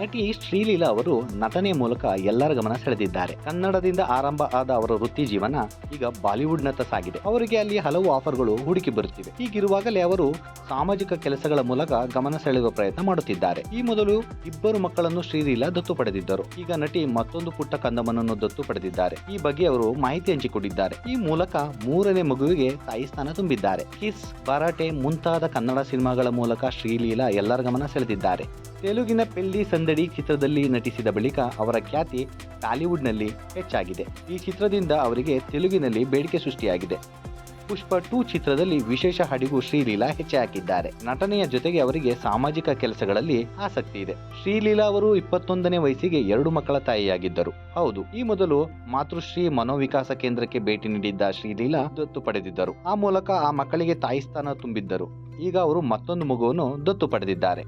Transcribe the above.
ನಟಿ ಶ್ರೀಲೀಲಾ ಅವರು ನಟನೆ ಮೂಲಕ ಎಲ್ಲರ ಗಮನ ಸೆಳೆದಿದ್ದಾರೆ. ಕನ್ನಡದಿಂದ ಆರಂಭ ಆದ ಅವರ ವೃತ್ತಿ ಜೀವನ ಈಗ ಬಾಲಿವುಡ್ನತ್ತ ಸಾಗಿದೆ. ಅವರಿಗೆ ಅಲ್ಲಿ ಹಲವು ಆಫರ್ಗಳು ಹುಡುಕಿ ಬರುತ್ತಿವೆ. ಹೀಗಿರುವಾಗಲೇ ಅವರು ಸಾಮಾಜಿಕ ಕೆಲಸಗಳ ಮೂಲಕ ಗಮನ ಸೆಳೆಯುವ ಪ್ರಯತ್ನ ಮಾಡುತ್ತಿದ್ದಾರೆ. ಈ ಮೊದಲು ಇಬ್ಬರು ಮಕ್ಕಳನ್ನು ಶ್ರೀಲೀಲಾ ದತ್ತು ಪಡೆದಿದ್ದರು. ಈಗ ನಟಿ ಮತ್ತೊಂದು ಪುಟ್ಟ ಕಂದಮ್ಮನನ್ನು ದತ್ತು ಪಡೆದಿದ್ದಾರೆ. ಈ ಬಗ್ಗೆ ಅವರು ಮಾಹಿತಿ ಹಂಚಿಕೊಂಡಿದ್ದಾರೆ. ಈ ಮೂಲಕ ಮೂರನೇ ಮಗುವಿಗೆ ತಾಯಿ ಸ್ಥಾನ ತುಂಬಿದ್ದಾರೆ. ಕಿಸ್ ಭರಾಟೆ ಮುಂತಾದ ಕನ್ನಡ ಸಿನಿಮಾಗಳ ಮೂಲಕ ಶ್ರೀಲೀಲಾ ಎಲ್ಲರ ಗಮನ ಸೆಳೆದಿದ್ದಾರೆ. ತೆಲುಗಿನ ಪೆಲ್ಲಿ ಸಂದಡಿ ಚಿತ್ರದಲ್ಲಿ ನಟಿಸಿದ ಬಳಿಕ ಅವರ ಖ್ಯಾತಿ ಟಾಲಿವುಡ್ನಲ್ಲಿ ಹೆಚ್ಚಾಗಿದೆ. ಈ ಚಿತ್ರದಿಂದ ಅವರಿಗೆ ತೆಲುಗಿನಲ್ಲಿ ಬೇಡಿಕೆ ಸೃಷ್ಟಿಯಾಗಿದೆ. ಪುಷ್ಪ ಟೂ ಚಿತ್ರದಲ್ಲಿ ವಿಶೇಷ ಹಡಿಗು ಶ್ರೀಲೀಲಾ ಹೆಜ್ಜೆ ಹಾಕಿದ್ದಾರೆ. ನಟನೆಯ ಜೊತೆಗೆ ಅವರಿಗೆ ಸಾಮಾಜಿಕ ಕೆಲಸಗಳಲ್ಲಿ ಆಸಕ್ತಿ ಇದೆ. ಶ್ರೀಲೀಲಾ ಅವರು ಇಪ್ಪತ್ತೊಂದನೇ ವಯಸ್ಸಿಗೆ ಎರಡು ಮಕ್ಕಳ ತಾಯಿಯಾಗಿದ್ದರು. ಹೌದು, ಈ ಮೊದಲು ಮಾತೃಶ್ರೀ ಮನೋವಿಕಾಸ ಕೇಂದ್ರಕ್ಕೆ ಭೇಟಿ ನೀಡಿದ್ದ ಶ್ರೀಲೀಲಾ ದತ್ತು ಪಡೆದಿದ್ದರು. ಆ ಮೂಲಕ ಆ ಮಕ್ಕಳಿಗೆ ತಾಯಿ ಸ್ಥಾನ ತುಂಬಿದ್ದರು. ಈಗ ಅವರು ಮತ್ತೊಂದು ಮಗುವನ್ನು ದತ್ತು ಪಡೆದಿದ್ದಾರೆ.